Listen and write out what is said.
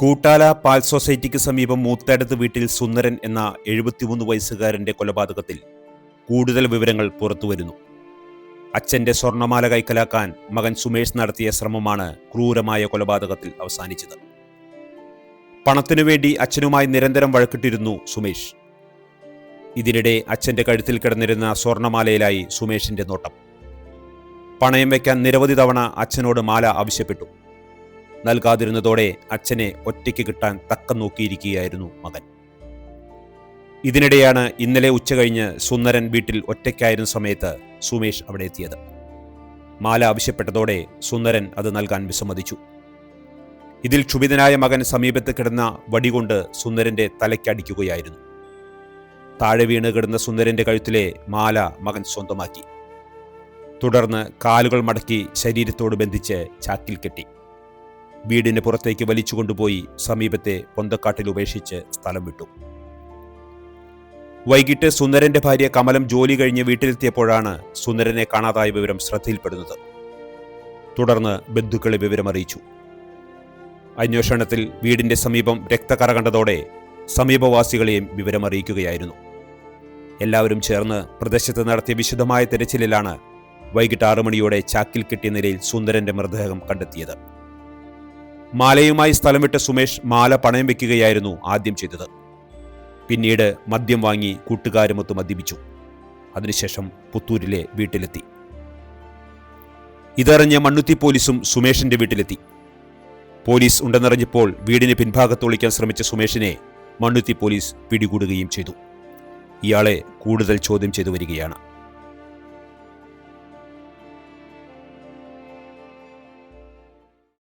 കൂട്ടാല പാൽ സൊസൈറ്റിക്ക് സമീപം മൂത്തേടത്ത് വീട്ടിൽ സുന്ദരൻ എന്ന എഴുപത്തിമൂന്ന് വയസ്സുകാരന്റെ കൊലപാതകത്തിൽ കൂടുതൽ വിവരങ്ങൾ പുറത്തുവരുന്നു. അച്ഛന്റെ സ്വർണമാല കൈക്കലാക്കാൻ മകൻ സുമേഷ് നടത്തിയ ശ്രമമാണ് ക്രൂരമായ കൊലപാതകത്തിൽ അവസാനിച്ചത്. പണത്തിനു വേണ്ടി അച്ഛനുമായി നിരന്തരം വഴക്കിട്ടിരുന്നു സുമേഷ്. ഇതിനിടെ അച്ഛന്റെ കഴുത്തിൽ കിടന്നിരുന്ന സ്വർണമാലയിലായി സുമേഷിന്റെ നോട്ടം. പണയം വയ്ക്കാൻ നിരവധി തവണ അച്ഛനോട് മാല ആവശ്യപ്പെട്ടു. നൽകാതിരുന്നതോടെ അച്ഛനെ ഒറ്റയ്ക്ക് കിട്ടാൻ തക്കം നോക്കിയിരിക്കുകയായിരുന്നു മകൻ. ഇതിനിടെയാണ് ഇന്നലെ ഉച്ചകഴിഞ്ഞ് സുന്ദരൻ വീട്ടിൽ ഒറ്റയ്ക്കായിരുന്ന സമയത്ത് സുമേഷ് അവിടെ എത്തിയത്. മാല ആവശ്യപ്പെട്ടതോടെ സുന്ദരൻ അത് നൽകാൻ വിസമ്മതിച്ചു. ഇതിൽ ക്ഷുഭിതനായ മകൻ സമീപത്ത് കിടന്ന വടികൊണ്ട് സുന്ദരന്റെ തലയ്ക്കടിക്കുകയായിരുന്നു താഴെ വീണ് കിടന്ന സുന്ദരന്റെ കഴുത്തിലെ മാല മകൻ സ്വന്തമാക്കി. തുടർന്ന് കാലുകൾ മടക്കി ശരീരത്തോട് ബന്ധിച്ച് ചാക്കിൽ കെട്ടി. വീടിന് പുറത്തേക്ക് വലിച്ചു കൊണ്ടുപോയി സമീപത്തെ പൊന്തക്കാട്ടിൽ ഉപേക്ഷിച്ച് സ്ഥലം വിട്ടു. വൈകിട്ട് സുന്ദരന്റെ ഭാര്യ കമലം ജോലി കഴിഞ്ഞ് വീട്ടിലെത്തിയപ്പോഴാണ് സുന്ദരനെ കാണാതായ വിവരം ശ്രദ്ധയിൽപ്പെടുന്നത്. തുടർന്ന് ബന്ധുക്കളെ വിവരമറിയിച്ചു അന്വേഷണത്തിൽ വീടിന്റെ സമീപം രക്തക്കറ കണ്ടതോടെ സമീപവാസികളെയും വിവരമറിയിക്കുകയായിരുന്നു എല്ലാവരും ചേർന്ന് പ്രദേശത്ത് നടത്തിയ വിശദമായ തെരച്ചിലിലാണ് വൈകിട്ട് ആറു മണിയോടെ ചാക്കിൽ കിട്ടിയ നിലയിൽ സുന്ദരന്റെ മൃതദേഹം കണ്ടെത്തിയത്. മാലയുമായി സ്ഥലം വിട്ട സുമേഷ് മാല പണയം വെക്കുകയായിരുന്നു ആദ്യം ചെയ്തത്. പിന്നീട് മദ്യം വാങ്ങി കൂട്ടുകാരുമൊത്ത് മദ്യപിച്ചു. അതിനുശേഷം പുത്തൂരിലെ വീട്ടിലെത്തി. ഇതറിഞ്ഞ മണ്ണുത്തി പോലീസും സുമേഷിന്റെ വീട്ടിലെത്തി. പോലീസ് ഉണ്ടെന്നറിഞ്ഞപ്പോൾ വീടിന് പിൻഭാഗത്ത് ഒളിക്കാൻ ശ്രമിച്ച സുമേഷിനെ മണ്ണുത്തി പോലീസ് പിടികൂടുകയും ചെയ്തു. ഇയാളെ കൂടുതൽ ചോദ്യം ചെയ്തു വരികയാണ്.